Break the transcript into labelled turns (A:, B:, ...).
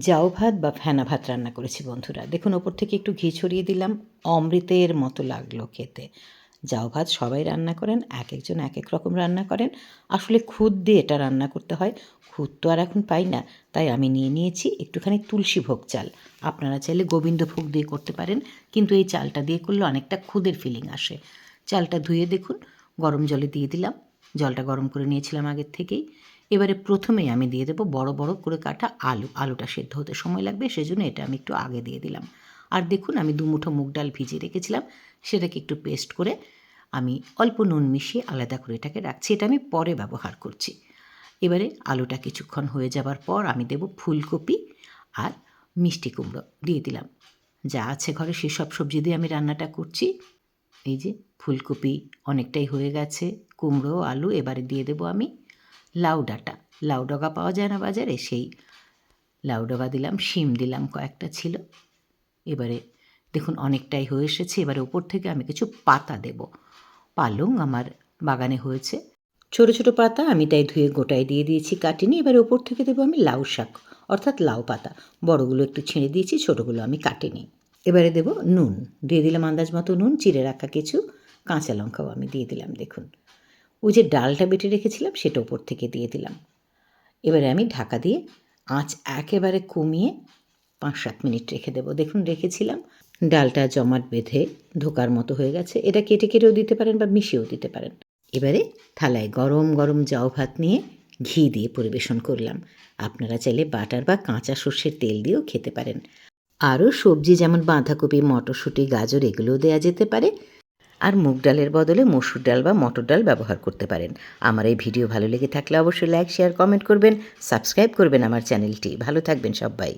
A: জাউ ভাত বা ফেনা ভাত রান্না করেছি বন্ধুরা। দেখুন, ওপর থেকে একটু ঘি ছড়িয়ে দিলাম। অমৃতের মতো লাগল খেতে। জাউ ভাত, সবাই রান্না করেন এক একজন এক এক রকম রান্না করেন। আসলে খুদ দিয়ে এটা রান্না করতে হয়। খুদ তো আর এখন পাই না, তাই আমি নিয়ে নিয়েছি একটুখানি তুলসী ভোগ চাল। আপনারা চাইলে গোবিন্দ ভোগ দিয়ে করতে পারেন, কিন্তু এই চালটা দিয়ে করলে অনেকটা খুদের ফিলিং আসে। চালটা ধুয়ে দেখুন, গরম জলে দিয়ে দিলাম। জলটা গরম করে নিয়েছিলাম আগের থেকেই। এবারে প্রথমেই আমি দিয়ে দেবো বড় বড় করে কাটা আলু। আলুটা সেদ্ধ হতে সময় লাগবে, সেজন্য এটা আমি একটু আগে দিয়ে দিলাম। আর দেখুন, আমি দুমুঠো মুগ ডাল ভিজিয়ে রেখেছিলাম, সেটাকে একটু পেস্ট করে আমি অল্প নুন মিশিয়ে আলাদা করে এটাকে রাখছি। এটা আমি পরে ব্যবহার করছি। এবারে আলুটা কিছুক্ষণ হয়ে যাবার পর আমি দেব ফুলকপি আর মিষ্টি কুমড়ো। দিয়ে দিলাম। যা আছে ঘরে, সেসব সবজি দিয়ে আমি রান্নাটা করছি। এই যে ফুলকপি অনেকটাই হয়ে গেছে, কুমড়ো, আলু, এবারে দিয়ে দেবো আমি লাউ ডাঁটা। লাউ ডগা পাওয়া যায় না বাজারে, সেই লাউ ডগা দিলাম, শিম দিলাম, কয়েকটা ছিল। এবারে দেখুন, অনেকটাই হয়ে এসেছে। এবারে ওপর থেকে আমি কিছু পাতা দেব। পালং আমার বাগানে হয়েছে। ছোট ছোট পাতা আমি তাই ধুয়ে গোটায় দিয়ে দিয়েছি কাটিনি। এবারে ওপর থেকে দেবো আমি লাউ শাক, অর্থাৎ লাউ পাতা। বড়গুলো একটু ছিঁড়ে দিয়েছি, ছোটোগুলো আমি কাটিনি। এবারে দেবো নুন। দিয়ে দিলাম আন্দাজ মতো নুন, চিড়ে রাখা কিছু। কাঁচা লঙ্কাও আমি দিয়ে দিলাম, দেখুন। ওই যে ডালটা বেটে রেখেছিলাম সেটা ওপর থেকে দিয়ে দিলাম। এবারে আমি ঢাকা দিয়ে আঁচ একেবারে কমিয়ে পাঁচ সাত মিনিট রেখে দেবো। দেখুন, রেখেছিলাম। ডালটা জমাট বেঁধে ধোকার মতো হয়ে গেছে। এটা কেটে কেটেও দিতে পারেন বা মিশিয়েও দিতে পারেন। এবারে থালায় গরম গরম জাউ ভাত নিয়ে ঘি দিয়ে পরিবেশন করলাম। আপনারা চাইলে বাটার বা কাঁচা সর্ষের তেল দিয়েও খেতে পারেন। আরও সবজি যেমন বাঁধাকপি, মটরশুঁটি, গাজর, এগুলোও দেওয়া যেতে পারে। আর মুগ ডালের বদলে মসুর ডাল বা মটর ডাল ব্যবহার করতে পারেন। আমার এই ভিডিও ভালো লেগে থাকলে অবশ্যই লাইক, শেয়ার, কমেন্ট করবেন, সাবস্ক্রাইব করবেন আমার চ্যানেলটি। ভালো থাকবেন সবাই।